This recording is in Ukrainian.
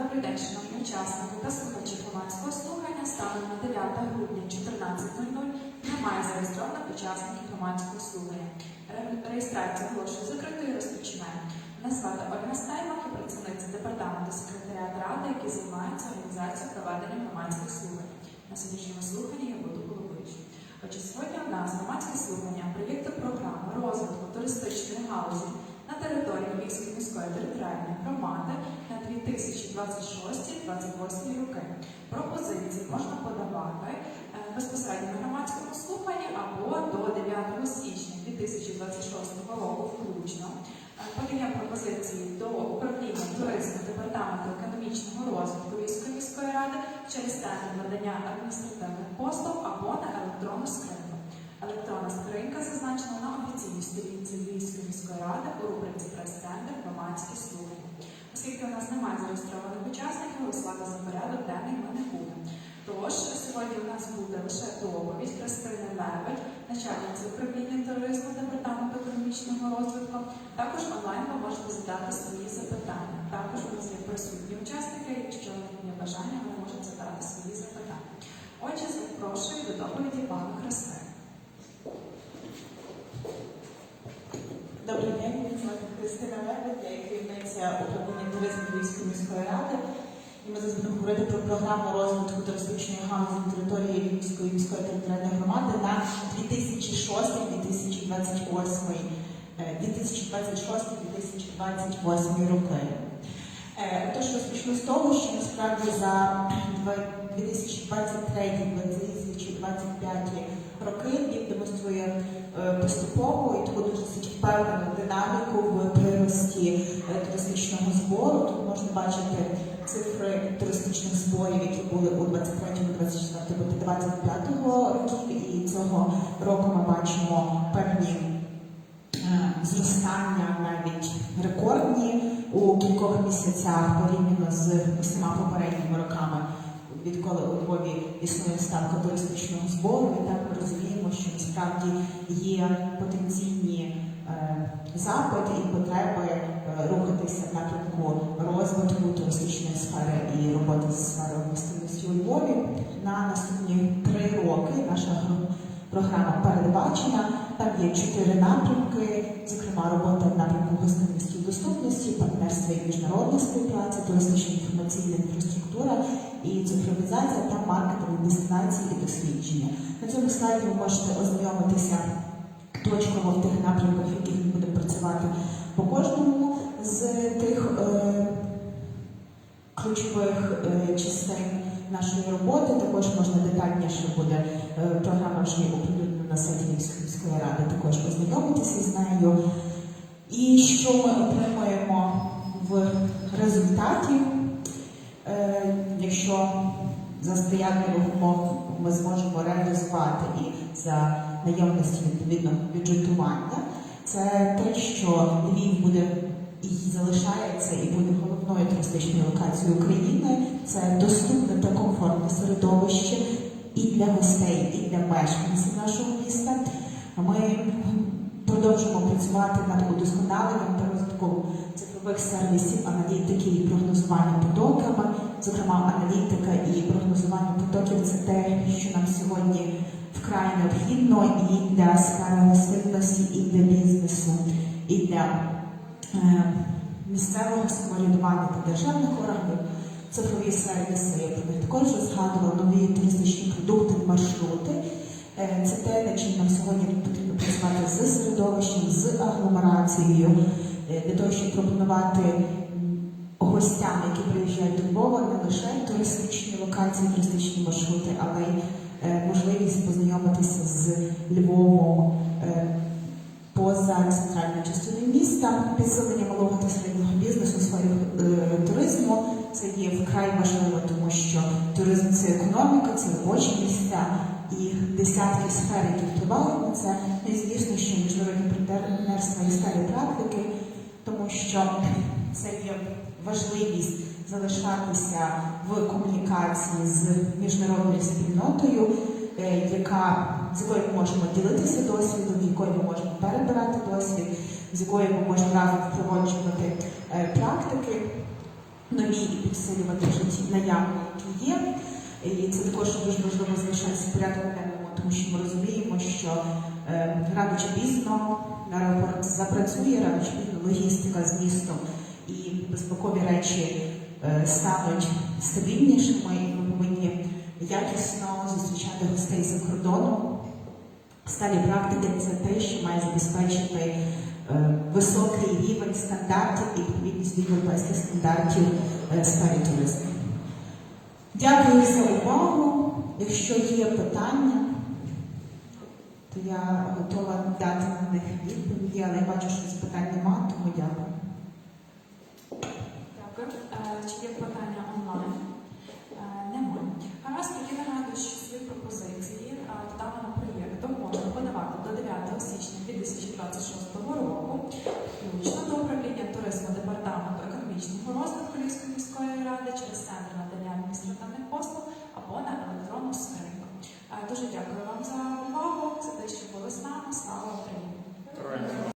Добрий день, шановні учасники та слухачі громадського слухання. Станом на 9 грудня 14.00 немає зареєстрованих учасників громадського слухання. Ре- Реєстрацію оголошую закритою і розпочинаємо. Мене звати Ольга Стаймак і працівниця департаменту секретаріату ради, який займається організацією проведення громадських слухань. На сьогоднішньому слуханні я буду головуючою. Отже, сьогодні у нас громадське слухання проєкту програми розвитку туристичної галузі на території Львівської міської територіальної громади 2026-2028 роки. Пропозиції можна подавати е, безпосередньо на громадському слуханні або до 9 січня 2026 року включно. Е, Подання пропозиції до управління туризму департаменту економічного розвитку Львівської міської ради через центр надання адміністративних послуг або на електронну скриньку. Електронна скринька зазначена на офіційній сторінці Львівської міської ради у рубриці слухання. Оскільки у нас немає зареєстрованих учасників, голосувати за порядок денний ми не будемо. Тож сьогодні у нас буде лише доповідь Христини Левич, начальниця управління туризму департаменту економічного розвитку. Також онлайн ви можете задати свої запитання. Також у нас є присутні учасники, якщо є бажання, вони можуть задати свої запитання. Отже, запрошую до доповіді пану Христину. Добрий день, мене звати Христина Лебедь, я є керівниця управління туризму Львівської міської ради. І ми зараз будемо говорити про програму розвитку туристичної галузі території Львівської міської територіальної громади на 2006-2028 е, 2026-2028 роки. Е, Отож, розпочну з того, що насправді за 2023-2025 роки він демонструє е, поступово і таку досить впевнену динаміку в прирості е, туристичного збору. Тут можна бачити цифри туристичних зборів, які були у 23, 24, 25 років, і цього року ми бачимо певні е, зростання навіть рекордні у кількох місяцях порівняно з усіма попередніми роками, відколи у Львові існує ставка туристичного збору, і так ми розуміємо, що насправді є потенційні е, запити і потреби е, рухатися в напрямку розвитку туристичної сфери і роботи з сферою гостинності у Львові на наступні три роки. Наша програма передбачена. Там є чотири напрямки, зокрема робота в напрямку гостинності партнерство і міжнародна співпраця, туристична інформаційна інфраструктура і цифровізація та маркетинг дестинації і дослідження. На цьому слайді ви можете ознайомитися точково в тих напрямках, в яких ми будемо працювати по кожному з тих е, ключових е, частин нашої роботи. Також можна детальніше буде е, програма вже оприлюднена на сайті міської ради, також ознайомитися з нею. І що ми отримаємо в результаті, е, якщо за сприятливих умов ми зможемо реалізувати і за наявності відповідного бюджетування, це те, що Львів буде і залишається і буде головною туристичною локацією України. Це доступне та комфортне середовище і для гостей, і для мешканців нашого міста. Ми продовжуємо працювати над удосконаленням та розвитком цифрових сервісів аналітики і прогнозування потоками. Зокрема, аналітика і прогнозування потоків це те, що нам сьогодні вкрай необхідно і для сфери гостинності, і для бізнесу, і для е, місцевого самоврядування та державних органів. Цифрові сервіси, я про них також згадувала, нові туристичні продукти, маршрути. Е, Це те, над чим нам сьогодні потрібно працювати з середовищем, з агломерацією, для того, щоб пропонувати гостям, які приїжджають до Львова, не лише туристичні локації, туристичні маршрути, але й е, можливість познайомитися з Львовом е, поза центральною частиною міста, підсилення малого та середнього бізнесу сфері е, туризму. Це є вкрай важливо, тому що туризм це економіка, це робочі місця і десятки сфер, які впливають на це. І звісно, що міжнародні партнерства і старі практики, тому що це є важливість залишатися в комунікації з міжнародною спільнотою, е, яка з якою ми можемо ділитися досвідом, з якою ми можемо перебирати досвід, з якою ми можемо разом впроваджувати е, практики. нові і підсилювати ті наявні, які є. І це також дуже важливо залишатися в порядку тому що ми розуміємо, що е, рано чи пізно запрацює, пізно логістика з містом і безпекові речі е, стануть стабільнішими, і ми повинні якісно зустрічати гостей за кордону. Сталі практики це те, що має забезпечити е, високий рівень стандартів і відповідність до європейських стандартів е, сфері туризму. Дякую за увагу. Якщо є питання, я готова дати на них відповіді, але я бачу, що запитань немає, тому дякую. Дякую. Е, Чи є питання онлайн? Е, Немає. Гаразд, тоді нагадую, що свої пропозиції е, до даного проєкту можна подавати до 9 січня 2026 року, включно до управління туризму департаменту економічного розвитку Львівської міської ради через центр надання адміністративних послуг або на електронну скриньку. Дуже дякую вам за увагу. За те, що були з нами. Слава Україні!